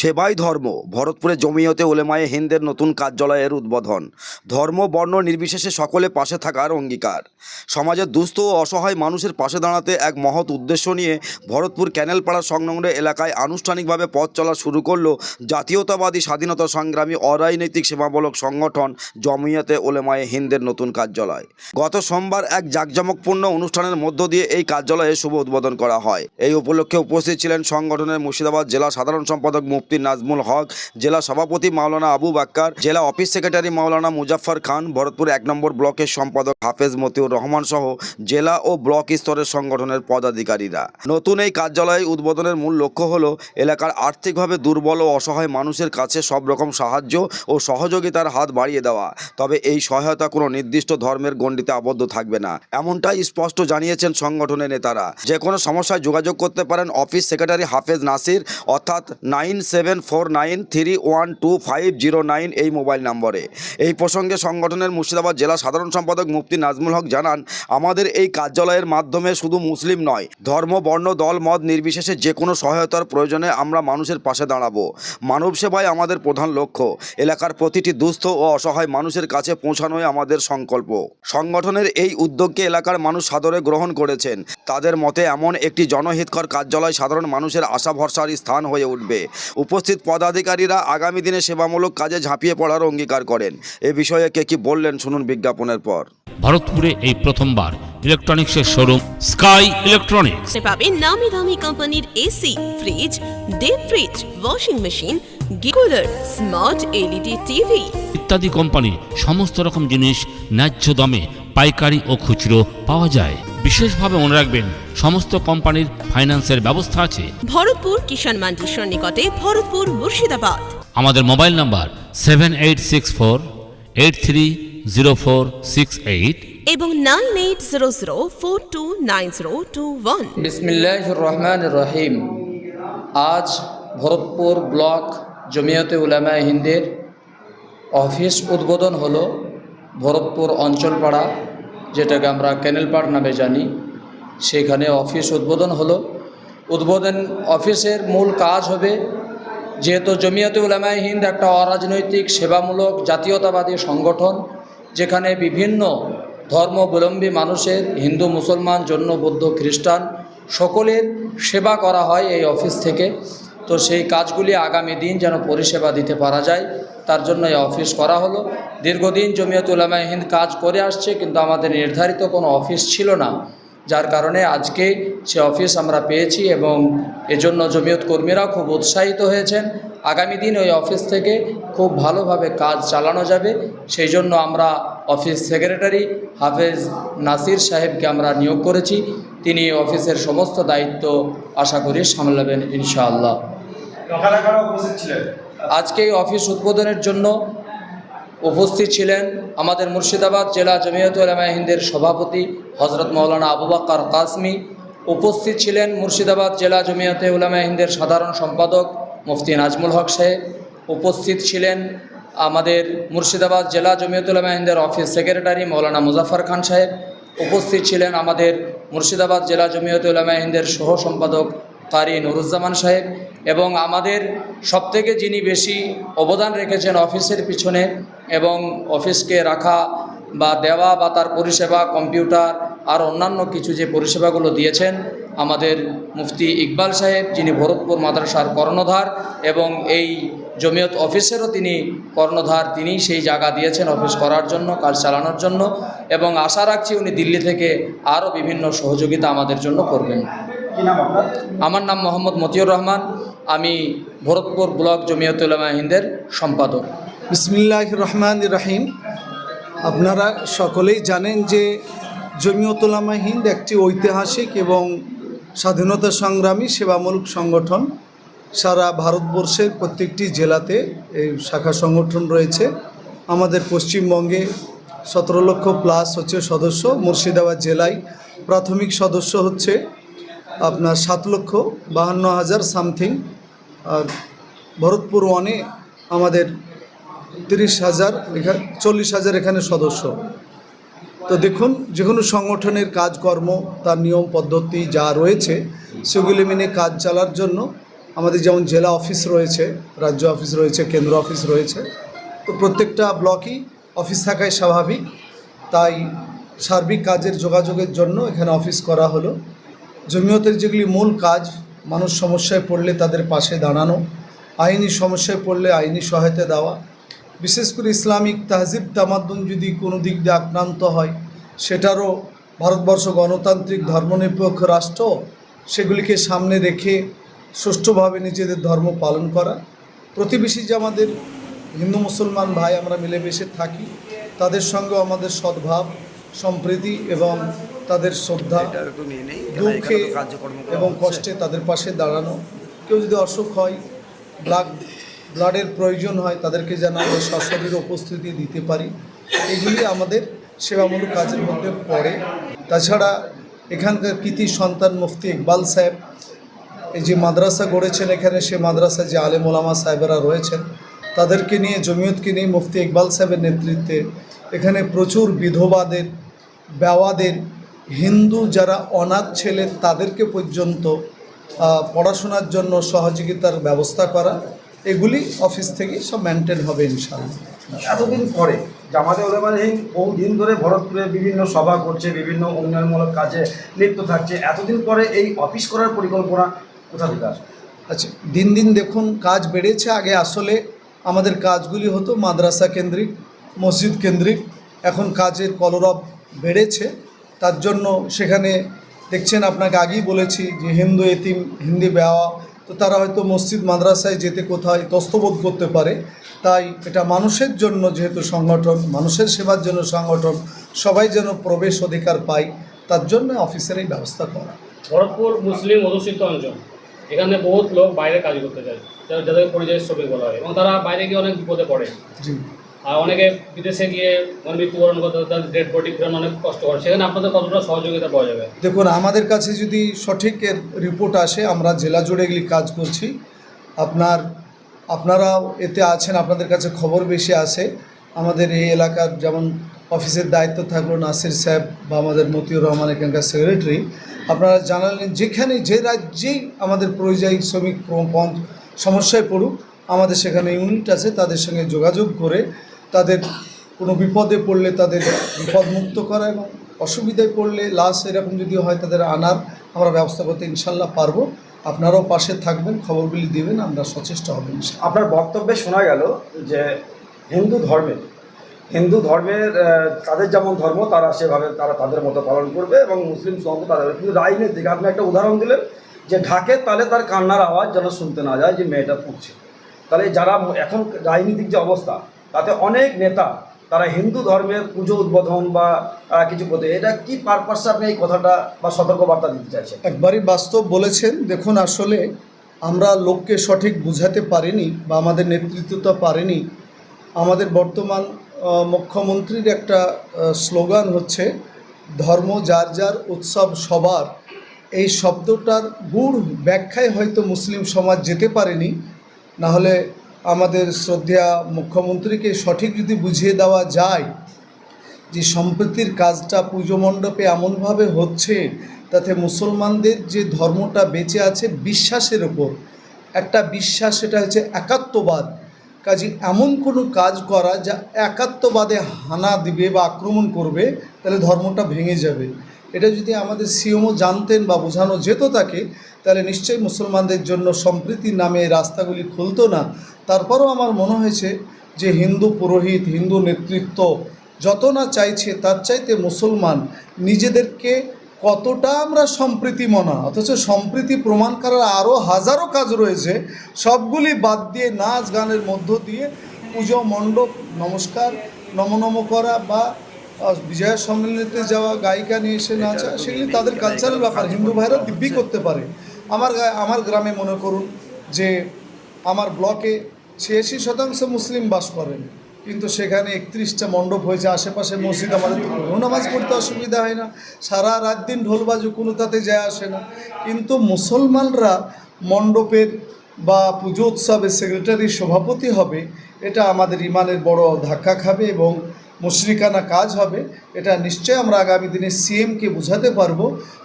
সেবাই ধর্ম। ভরতপুরে জমিয়তে ওলেমায়ে হিন্দের নতুন কার্যালয়ের উদ্বোধন। ধর্ম, বর্ণ নির্বিশেষে সকলে পাশে থাকার অঙ্গীকার। সমাজের দুস্থ ও অসহায় মানুষের পাশে দাঁড়াতে এক মহৎ উদ্দেশ্য নিয়ে ভরতপুর ক্যানেলপাড়া সংলগ্ন এলাকায় আনুষ্ঠানিকভাবে পথ চলা শুরু করল জাতীয়তাবাদী স্বাধীনতা সংগ্রামী অরাজনৈতিক সেবামূলক সংগঠন জমিয়তে ওলেমায়ে হিন্দের নতুন কার্যালয়। গত সোমবার এক জাঁকজমকপূর্ণ অনুষ্ঠানের মধ্য দিয়ে এই কার্যালয়ে শুভ উদ্বোধন করা হয়। এই উপলক্ষে উপস্থিত ছিলেন সংগঠনের মুর্শিদাবাদ জেলা সাধারণ সম্পাদক মুফতি নাজমুল হক, জেলা সভাপতি মাওলানা আবু বাক্কার, জেলা অফিস সেক্রেটারি মাওলানা মুজাফফর খান, ভরতপুর এক নম্বর ব্লকের সম্পাদক হাফেজ মতিউর রহমান সহ জেলা ও ব্লক স্তরের সংগঠনের পদাধিকারীরা। নতুন এই কার্যালয় উদ্বোধনের মূল লক্ষ্য হল এলাকার আর্থিকভাবে দুর্বল ও অসহায় মানুষের কাছে সব রকম সাহায্য ও সহযোগিতার হাত বাড়িয়ে দেওয়া। তবে এই সহায়তা কোনো নির্দিষ্ট ধর্মের গণ্ডিতে আবদ্ধ থাকবে না। এমনটাই স্পষ্ট জানিয়েছেন সংগঠনের নেতারা। যে কোনো সমস্যায় যোগাযোগ করতে পারেন অফিস সেক্রেটারি হাফেজ নাসির, অর্থাৎ nine seven four nine three one two five zero nine এই মোবাইল নম্বরে। এই প্রসঙ্গে সংগঠনের মুর্শিদাবাদ জেলা সাধারণ সম্পাদক মুফতি নাজমুল হক জানান, আমাদের এই কার্যালয়ের মাধ্যমে শুধু মুসলিম নয়, ধর্ম, বর্ণ, দল, মত নির্বিশেষে যে কোনো সহায়তার প্রয়োজনে আমরা মানুষের পাশে দাঁড়াবো। মানব সেবাই আমাদের প্রধান লক্ষ্য, এলাকার প্রতিটি দুস্থ ও অসহায় মানুষের কাছে পৌঁছানোই আমাদের সংকল্প। সংগঠনের এই উদ্যোগকে এলাকার মানুষ সাদরে গ্রহণ করেছেন। তাদের মতে এমন একটি জনহিতকর কার্যালয় সাধারণ মানুষের আশা ভরসার স্থান হয়ে উঠবে। উপস্থিত পদাধিকারীরা আগামী দিনে সেবামূলক কাজে ঝাঁপিয়ে পড়ার অঙ্গীকার করেন। এ বিষয়ে কে কি বললেন শুনুন বিজ্ঞাপনের পর। ভারতপুরে এই প্রথমবার ইলেকট্রনিক্সের শোরুম স্কাই ইলেকট্রনিক্স। পাবেন নামি দামি কোম্পানির AC fridge deep fridge washing machine গিকুলার smart LED TV ইত্যাদি কোম্পানি সমস্ত রকম জিনিস ন্যায্য দামে পাইকারি ও খুচরো পাওয়া যায়। বিশেষভাবে মনে রাখবেন সমস্ত কোম্পানির ফাইন্যান্সের ব্যবস্থা আছে। ভরতপুর কিষাণ মান্ডির সন্নিকটে ভরতপুর মুর্শিদাবাদ। আমাদের mobile number seven eight six four eight three zero four six eight. এবং nine eight zero zero four two nine zero two one. বিসমিল্লাহ রহমান রহিম। আজ ভরতপুর ব্লক জমিয়তে উলামা হিন্দের অফিস উদ্বোধন হলো ভরতপুর অঞ্চলপাড়া। যেটাকে আমরা ক্যানেলপাড় নামে জানি, সেখানে অফিস উদ্বোধন হলো। উদ্বোধন অফিসের মূল কাজ হবে যেহেতু জমিয়তে উলামায় হিন্দ একটা অরাজনৈতিক, সেবামূলক, জাতীয়তাবাদী সংগঠন, যেখানে বিভিন্ন ধর্মাবলম্বী মানুষের, হিন্দু, মুসলমান, জৈন, বৌদ্ধ, খ্রিস্টান সকলের সেবা করা হয় এই অফিস থেকে। তো সেই কাজগুলি আগামী দিন যেন পরিষেবা দিতে পারা যায়। তার জন্য এই অফিস করা হলো। দীর্ঘদিন জমিয়ত উলামায় হিন্দ কাজ করে আসছে, কিন্তু আমাদের নির্ধারিত কোনো অফিস ছিল না। যার কারণে আজকে সে অফিস আমরা পেয়েছি এবং এজন্য জমিয়ত কর্মীরাও খুব উৎসাহিত হয়েছেন। আগামী দিন ওই অফিস থেকে খুব ভালোভাবে কাজ চালানো যাবে। সেই জন্য আমরা অফিস সেক্রেটারি হাফেজ নাসির সাহেবকে আমরা নিয়োগ করেছি। তিনি অফিসের সমস্ত দায়িত্ব আশা করি সামলাবেন ইনশাআল্লাহ। আজকে এই অফিস উদ্বোধনের জন্য উপস্থিত ছিলেন আমাদের মুর্শিদাবাদ জেলা জমিয়ত হিন্দের সভাপতি হজরত মৌলানা আবু বাক্কার কাসমি, উপস্থিত ছিলেন মুর্শিদাবাদ জেলা জমিয়তে উলামা হিন্দের সাধারণ সম্পাদক মুফতি নাজমুল হক সাহেব, উপস্থিত ছিলেন আমাদের মুর্শিদাবাদ জেলা জমিয়ত হিন্দের অফিস সেক্রেটারি মৌলানা মুজাফর খান সাহেব, উপস্থিত ছিলেন আমাদের মুর্শিদাবাদ জেলা জমিয়ত হিন্দের সহ সম্পাদক কারি নুরুজ্জামান সাহেব এবং আমাদের সবথেকে যিনি বেশি অবদান রেখেছেন অফিসের পিছনে এবং অফিসকে রাখা বা দেওয়া বা তার পরিষেবা, কম্পিউটার আর অন্যান্য কিছু যে পরিষেবাগুলো দিয়েছেন, আমাদের মুফতি ইকবাল সাহেব যিনি ভরতপুর মাদ্রাসার কর্ণধার এবং এই জমিয়ত অফিসেরও তিনি কর্ণধার তিনি সেই জায়গা দিয়েছেন অফিস করার জন্য, কাজ চালানোর জন্য এবং আশা রাখছি উনি দিল্লি থেকে আরও বিভিন্ন সহযোগিতা আমাদের জন্য করবেন। আমার নাম মোহাম্মদ মতিউর রহমান। আমি ভরতপুর ব্লক জমিয়ত উলামা হিন্দের সম্পাদক। বিসমিল্লাহ রহমান রাহিম। আপনারা সকলেই জানেন যে জমিয়তুলামা হিন্দ একটি ঐতিহাসিক এবং স্বাধীনতা সংগ্রামী সেবামূলক সংগঠন। সারা ভারতবর্ষের প্রত্যেকটি জেলাতে এই শাখা সংগঠন রয়েছে। আমাদের পশ্চিমবঙ্গে সতেরো লক্ষ প্লাস হচ্ছে সদস্য। মুর্শিদাবাদ জেলায় প্রাথমিক সদস্য হচ্ছে আপনার সাত লক্ষ বাহান্ন হাজার সামথিং, আর ভরতপুর ওয়ানে আমাদের তিরিশ হাজার, এখানে চল্লিশ হাজার এখানে সদস্য। তো দেখুন যে কোনো সংগঠনের কাজকর্ম, তার নিয়ম, পদ্ধতি যা রয়েছে, সেগুলি মেনে কাজ চালার জন্য আমাদের যেমন জেলা অফিস রয়েছে, রাজ্য অফিস রয়েছে, কেন্দ্র অফিস রয়েছে, তো প্রত্যেকটা ব্লকই অফিস থাকায় স্বাভাবিক। তাই সার্বিক কাজের যোগাযোগের জন্য এখানে অফিস করা হলো। জমিয়তের যেগুলি মূল কাজ, মানুষ সমস্যায় পড়লে তাদের পাশে দাঁড়ানো, আইনি সমস্যায় পড়লে আইনি সহায়তা দেওয়া। বিশেষ করে ইসলামিক তাহজিব তামাদ্দুন যদি কোনো দিক দিয়ে আক্রান্ত হয়, সেটারও ভারতবর্ষ গণতান্ত্রিক ধর্মনিরপেক্ষ রাষ্ট্র, সেগুলিকে সামনে রেখে সুষ্ঠুভাবে নিজেদের ধর্ম পালন করা। প্রতিবেশী যে আমাদের হিন্দু মুসলমান ভাই আমরা মিলেমিশে থাকি, তাদের সঙ্গে আমাদের সদ্ভাব, সম্প্রীতি এবং তাদের শ্রদ্ধা দুঃখে এবং কষ্টে তাদের পাশে দাঁড়ানো। কেউ যদি অসুখ হয় ব্লাড ব্লাডের প্রয়োজন হয় তাদেরকে যেন আমরা সশরীর উপস্থিতি দিতে পারি। এগুলি আমাদের সেবামূলক কাজের মধ্যে পড়ে। তাছাড়া এখানকার কৃতি সন্তান মুফতি ইকবাল সাহেব এই যে মাদ্রাসা গড়েছেন এখানে সে মাদ্রাসা যে আলেম ওলামা সাহেবেরা রয়েছেন তাদেরকে নিয়ে জমিয়তকে নিয়ে মুফতি ইকবাল সাহেবের নেতৃত্বে এখানে প্রচুর বিধবাদের বেওয়াদের হিন্দু যারা অনাথ ছেলে তাদেরকে পর্যন্ত পড়াশোনার জন্য সহযোগিতার ব্যবস্থা করা এগুলি অফিস থেকে সব মেনটেন হবে ইনশাআল্লাহ। এতদিন পরে জামাতে ওলামাহীন বহুদিন ধরে ভরতপুরে বিভিন্ন সভা করছে বিভিন্ন উন্নয়নমূলক কাজে লিপ্ত থাকছে এতদিন পরে এই অফিস করার পরিকল্পনা কোথা থেকে আসবে? আচ্ছা দিন দিন দেখুন কাজ বেড়েছে আগে আসলে আমাদের কাজগুলি হতো মাদ্রাসা কেন্দ্রিক মসজিদ কেন্দ্রিক এখন কাজের কলরব বেড়েছে। তার জন্য সেখানে দেখছেন আপনাকে আগেই বলেছি যে হিন্দু এতিম হিন্দি বেওয়া তো তারা হয়তো মসজিদ মাদ্রাসায় যেতে কোথায় তস্তবোধ করতে পারে। তাই এটা মানুষের জন্য যেহেতু সংগঠন মানুষের সেবার জন্য সংগঠন সবাই যেন প্রবেশ অধিকার পায় তার জন্য অফিসের এই ব্যবস্থা করা। ভরতপুর মুসলিম অধ্যুষিত অঞ্চল। এখানে বহুত লোক বাইরে কাজ করতে যায় যাদের- পরিযায়ী শ্রমিক বলা হয় এবং তারা বাইরে গিয়ে অনেক বিপদে পড়ে। জি। আর অনেকে বিদেশে গিয়ে মানে মৃত্যুবরণ করতে তাদের ডেড বডি ফেরানো অনেক কষ্ট করে। সেখানে আপনাদের কতটা সহযোগিতা পাওয়া যাবে? দেখুন, আমাদের কাছে যদি সঠিক এর রিপোর্ট আসে, আমরা জেলা জুড়ে এগুলি কাজ করছি। আপনার, আপনারাও এতে আছেন, আপনাদের কাছে খবর বেশি আসে। আমাদের এই এলাকার যেমন অফিসের দায়িত্ব থাকল নাসির সাহেব বা আমাদের মতিউর রহমান এখানকার সেক্রেটারি আপনারা জানালেন যেখানে যে রাজ্যেই আমাদের পরিযায়ী শ্রমিক সমস্যায় পড়ুক, আমাদের সেখানে ইউনিট আছে, তাদের সঙ্গে যোগাযোগ করে তাদের কোনো বিপদে পড়লে তাদের বিপদমুক্ত করা এবং অসুবিধায় পড়লে লাশ এরকম যদি হয় তাদের আনার আমরা ব্যবস্থা করতে ইনশাল্লাহ পারব। আপনারাও পাশে থাকবেন, খবরগুলি দেবেন, আমরা সচেষ্ট হব আপনার বক্তব্যে শোনা গেল যে হিন্দু ধর্মের হিন্দু ধর্মের তাদের যেমন ধর্ম, তারা সেভাবে, তারা তাদের মতো পালন করবে এবং মুসলিম ধর্ম তাদের কিন্তু রাইনের দিকে আপনি একটা উদাহরণ দিলেন যে ঢাকে তাহলে তার কান্নার আওয়াজ যেন শুনতে না যায় যে মেয়েটা পুড়ছে। তাহলে যারা এখন রাজনীতিক যে অবস্থা তাতে অনেক নেতা, তারা হিন্দু ধর্মের পুজো উদ্বোধন বা কিছু করতে, এটা কি পারপাসে আপনি এই কথাটা বা সতর্কবার্তা দিতে চাইছেন? একবারই বাস্তব বলেছেন। দেখুন, আসলে আমরা লোককে সঠিক বুঝাতে পারিনি বা আমাদের নেতৃত্বটা পারেনি। আমাদের বর্তমান মুখ্যমন্ত্রীর একটা স্লোগান হচ্ছে, ধর্ম যার যার উৎসব সবার। এই শব্দটার গুড় ব্যাখ্যায় হয়তো মুসলিম সমাজ যেতে পারেনি। না হলে আমাদের শ্রদ্ধেয়া মুখ্যমন্ত্রীকে সঠিক যদি বুঝিয়ে দেওয়া যায় যে সম্প্রীতির কাজটা পুজো মণ্ডপে এমনভাবে হচ্ছে তাতে মুসলমানদের যে ধর্মটা বেঁচে আছে বিশ্বাসের ওপর, একটা বিশ্বাস সেটা হচ্ছে একাত্মবাদ। কাজে এমন কোনো কাজ করা যা একাত্মবাদে হানা দিবে বা আক্রমণ করবে, তাহলে ধর্মটা ভেঙে যাবে। এটা যদি আমাদের সিএমও জানতেন বা বোঝানো যেত তাকে, তাহলে নিশ্চয়ই মুসলমানদের জন্য সম্প্রীতির নামে রাস্তাগুলি খুলতো না। তারপরও আমার মনে হয়েছে যে হিন্দু পুরোহিত, হিন্দু নেতৃত্ব যত না চাইছে, তার চাইতে মুসলমান নিজেদেরকে কতটা আমরা সম্প্রীতি মনা? অথচ সম্প্রীতি প্রমাণ করার আরও হাজারো কাজ রয়েছে। সবগুলি বাদ দিয়ে নাচ গানের মধ্য দিয়ে পুজো, মণ্ডপ, নমস্কার, নমনম করা বা আহ, বিজয়া সম্মেলনীতে যাওয়া গায়িকা নিয়ে এসে নাচা সেগুলি তাদের কালচারাল ব্যাপার। হিন্দু ভাইরা দিব্যি করতে পারে। আমার আমার গ্রামে মনে করুন যে আমার ব্লকে ছিয়াশি শতাংশ মুসলিম বাস করেন। কিন্তু সেখানে একত্রিশটা মণ্ডপ হয়েছে আশেপাশে মসজিদ আমাদের কোনো নামাজ পড়তে অসুবিধা হয় না। সারা রাত দিন ঢোল বাজু কোনো তাতে যায় আসে না। কিন্তু মুসলমানরা মণ্ডপের বা পুজো উৎসবের সেক্রেটারি সভাপতি হবে এটা আমাদের ইমানের বড় ধাক্কা খাবে এবং মুশরিকানা কাজ হবে, এটা নিশ্চয় আমরা আগামী দিনে সিএমকে বোঝাতে পারব,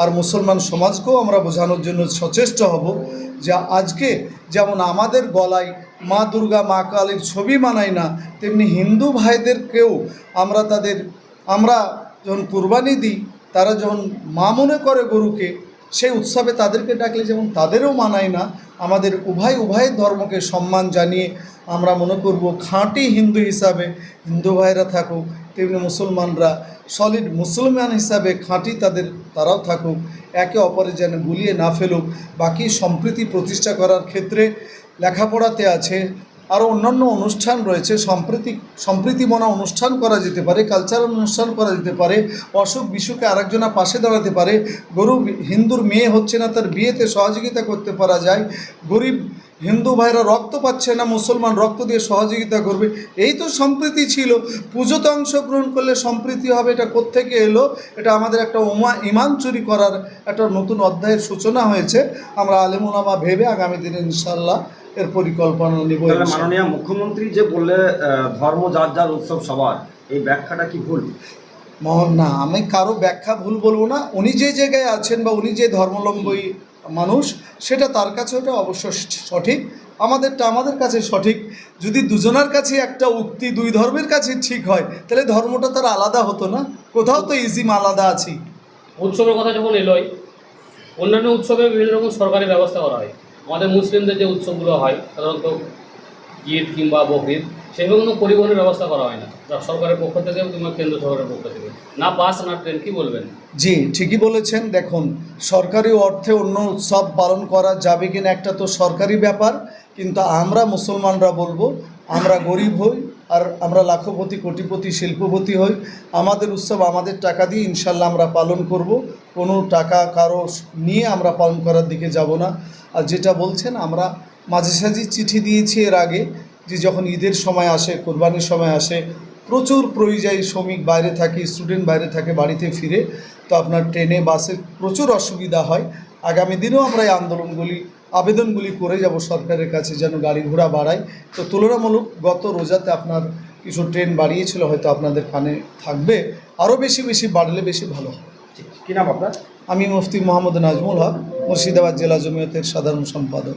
আর মুসলমান সমাজকেও আমরা বোঝানোর জন্য সচেষ্ট হব যে আজকে যেমন আমাদের গলায় মা দুর্গা, মা কালীর ছবি মানাই না, তেমনি হিন্দু ভাইদেরকেও আমরা তাদের, আমরা যখন কুরবানি দিই, তারা যখন মা মনে করে গরুকে, সেই উৎসবে তাদেরকে ডাকলে যেমন তাদেরও মানায় না আমাদের উভয় উভয় ধর্মকে সম্মান জানিয়ে আমরা মনে করব খাঁটি হিন্দু হিসাবে হিন্দু ভাইরা থাকুক, তেমনি মুসলমানরা সলিড মুসলমান হিসাবে খাঁটি তাদের, তারাও থাকুক, একে অপরে যেন গুলিয়ে না ফেলুক। বাকি সম্প্রীতি প্রতিষ্ঠা করার ক্ষেত্রে লেখাপড়াতে আছে আরও অন্যান্য অনুষ্ঠান রয়েছে। সম্প্রীতি, সম্প্রীতিমনা অনুষ্ঠান করা যেতে পারে কালচারাল অনুষ্ঠান করা যেতে পারে, অসুখ বিসুখে আরেকজনা পাশে দাঁড়াতে পারে। গরু, হিন্দুর মেয়ে হচ্ছে না, তার বিয়েতে সহযোগিতা করতে পারা যায়। গরিব হিন্দু ভাইরা রক্ত পাচ্ছে না, মুসলমান রক্ত দিয়ে সহযোগিতা করবে। এই তো সম্প্রীতি ছিল। পুজোতে অংশগ্রহণ করলে সম্প্রীতি হবে, এটা কোত্থেকে এলো? এটা আমাদের একটা উমা, ইমান চুরি করার একটা নতুন অধ্যায়ের সূচনা হয়েছে। আমরা আলেমুলামা ভেবে আগামী দিনে ইনশাল্লাহ এর পরিকল্পনা নিব। মাননীয় মুখ্যমন্ত্রী যে বললে ধর্ম যার যার উৎসব সবার এই ব্যাখ্যাটা কি ভুল? মোহন না আমি কারও ব্যাখ্যা ভুল বলব না। উনি যে জায়গায় আছেন বা উনি যে ধর্মাবলম্বী মানুষ সেটা তার কাছে ওটা অবশ্য সঠিক। আমাদেরটা আমাদের কাছে সঠিক। যদি দুজনের কাছে একটা উক্তি দুই ধর্মের কাছে ঠিক হয় তাহলে ধর্মটা তার আলাদা হতো না। কোথাও তো ইজিম আলাদা আছি উৎসবের কথা যখন এলোই অন্যান্য উৎসবে বিভিন্ন রকম সরকারি ব্যবস্থা করা হয়। আমাদের মুসলিমদের যে উৎসবগুলো হয়, সাধারণত ঈদ কিংবা বকরিদ সেভাবে কোনো পরিবহনের ব্যবস্থা করা হয় না। সরকারের পক্ষ থেকে কিংবা কেন্দ্র সরকারের পক্ষ থেকে। না বাস, না ট্রেন, কি বলবেন? জি, ঠিকই বলেছেন। দেখুন, সরকারি অর্থে অন্য উৎসব পালন করা যাবে কিনা, একটা তো সরকারি ব্যাপার, কিন্তু আমরা মুসলমানরা বলব, আমরা গরিব হই আর আমরা লাখপতি, কোটিপতি, শিল্পপতি হই। আমাদের উৎসব আমাদের টাকা দিয়ে ইনশাল্লাহ আমরা পালন করব। কোনো টাকা কারও নিয়ে আমরা পালন করার দিকে যাব না। আর যেটা বলছেন, আমরা মাঝে সাঝে চিঠি দিয়েছি এর আগে যে যখন ঈদের সময় আসে, কোরবানির সময় আসে, প্রচুর পরিযায়ী শ্রমিক বাইরে থাকে, স্টুডেন্ট বাইরে থাকে বাড়িতে ফিরে। তো আপনার ট্রেনে, বাসে প্রচুর অসুবিধা হয়। আগামী দিনেও আমরা এই আন্দোলনগুলি আবেদনগুলি করে যাব সরকারের কাছে যেন গাড়ি ঘোড়া বাড়ায়। তো তুলনামূলক গত রোজাতে আপনার কিছু ট্রেন বাড়িয়েছিল হয়তো আপনাদের কানে থাকবে। আরও বেশি বেশি বাড়লে বেশি ভালো হয়। কী নাম আপনার? আমি মুফতি মোহাম্মদ নাজমুল হক মুর্শিদাবাদ জেলা জমিয়তের সাধারণ সম্পাদক।